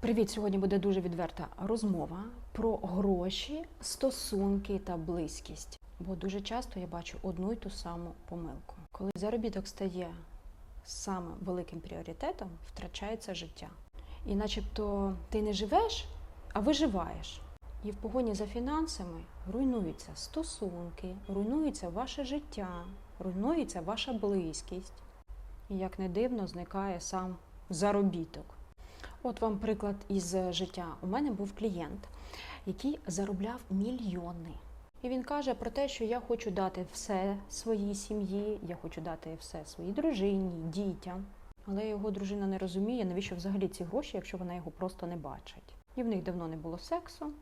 Привіт! Сьогодні буде дуже відверта розмова про гроші, стосунки та близькість. Бо дуже часто я бачу одну й ту саму помилку. Коли заробіток стає самим великим пріоритетом, втрачається життя. І начебто ти не живеш, а виживаєш. І в погоні за фінансами руйнуються стосунки, руйнується ваше життя, руйнується ваша близькість. І як не дивно, зникає сам заробіток. От вам приклад із життя. У мене був клієнт, який заробляв мільйони. І він каже про те, що я хочу дати все своїй сім'ї, я хочу дати все своїй дружині, дітям. Але його дружина не розуміє, навіщо взагалі ці гроші, якщо вона його просто не бачить. І в них давно не було сексу,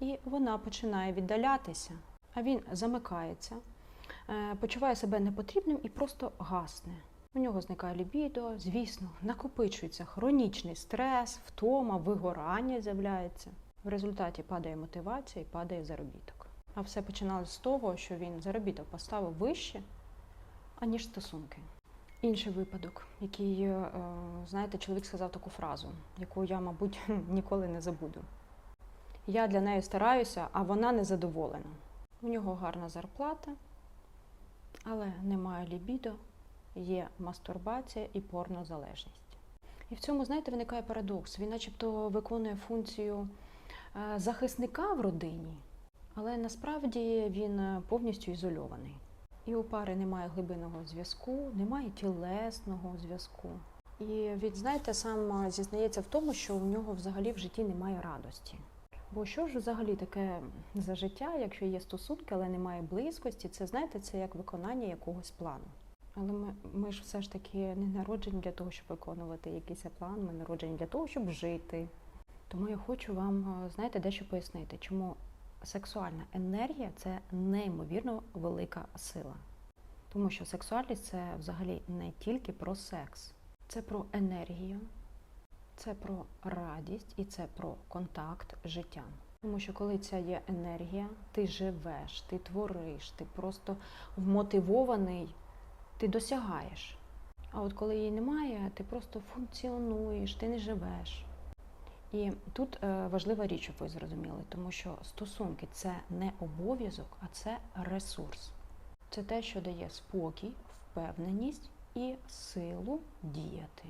і вона починає віддалятися, а він замикається, е, почуває себе непотрібним і просто гасне. У нього зникає лібідо, звісно, накопичується хронічний стрес, втома, вигорання з'являється. В результаті падає мотивація і падає заробіток. А все починалося з того, що він заробіток поставив вище, аніж стосунки. Інший випадок, який, е, знаєте, чоловік сказав таку фразу, яку я, мабуть, ніколи не забуду. Я для неї стараюся, а вона не задоволена. У нього гарна зарплата, але немає лібідо, є мастурбація і порнозалежність. І в цьому, знаєте, виникає парадокс. Він начебто виконує функцію е, захисника в родині, але насправді він е, повністю ізольований. І у пари немає глибинного зв'язку, немає тілесного зв'язку. І він, знаєте, сам е, зізнається в тому, що у нього взагалі в житті немає радості. Бо що ж взагалі таке за життя, якщо є стосунки, але немає близькості, це знаєте, це як виконання якогось плану. Але ми, ми ж все ж таки не народжені для того, щоб виконувати якийсь план, ми народжені для того, щоб жити. Тому я хочу вам, е, знаєте, дещо пояснити, чому сексуальна енергія це неймовірно велика сила. Тому що сексуальність це взагалі не тільки про секс, це про енергію, це про радість і це про контакт з життям. Тому що коли ця є енергія, ти живеш, ти твориш, ти просто вмотивований, ти досягаєш. А от коли її немає, ти просто функціонуєш, ти не живеш. І тут е, важлива річ, щоб ви зрозуміли, тому що стосунки це не обов'язок, а це ресурс. Це те, що дає спокій, впевненість і силу діяти.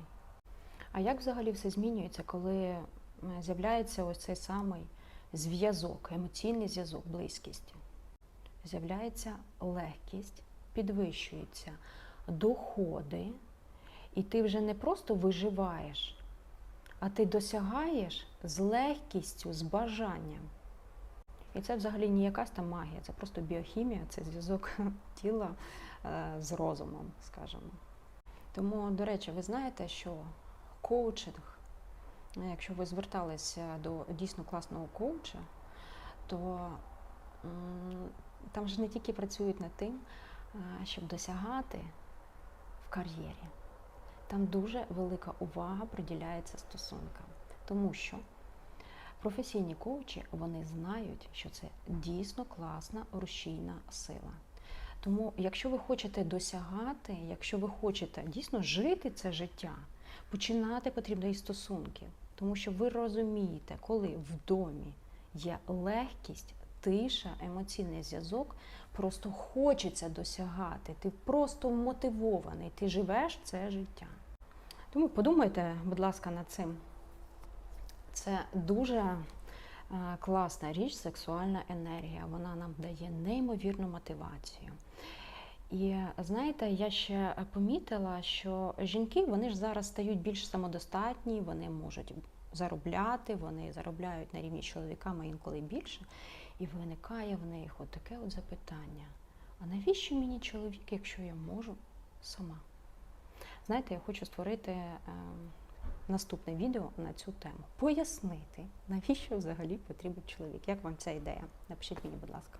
А як взагалі все змінюється, коли з'являється ось цей самий зв'язок, емоційний зв'язок, близькість? З'являється легкість, підвищуються доходи, і ти вже не просто виживаєш, а ти досягаєш з легкістю, з бажанням. І це взагалі не якась там магія, це просто біохімія, це зв'язок тіла е, з розумом, скажімо. Тому, до речі, ви знаєте, що коучинг, ну, якщо ви зверталися до дійсно класного коуча, то там ж не тільки працюють над тим, е, щоб досягати в кар'єрі. Там дуже велика увага приділяється стосункам, тому що професійні коучі вони знають, що це дійсно класна рушійна сила. Тому, якщо ви хочете досягати, якщо ви хочете дійсно жити це життя, починати потрібно із стосунків, тому що ви розумієте, коли в домі є легкість, тиша, емоційний зв'язок, просто хочеться досягати. Ти просто мотивований, ти живеш це життя. Тому подумайте, будь ласка, над цим. Це дуже е, класна річ, сексуальна енергія. Вона нам дає неймовірну мотивацію. І знаєте, я ще помітила, що жінки вони ж зараз стають більш самодостатні, вони можуть заробляти, вони заробляють на рівні чоловіками інколи більше. І виникає в них от таке от запитання: а навіщо мені чоловік, якщо я можу сама? Знаєте, я хочу створити е, наступне відео на цю тему. Пояснити, навіщо взагалі потрібен чоловік. Як вам ця ідея? Напишіть мені, будь ласка.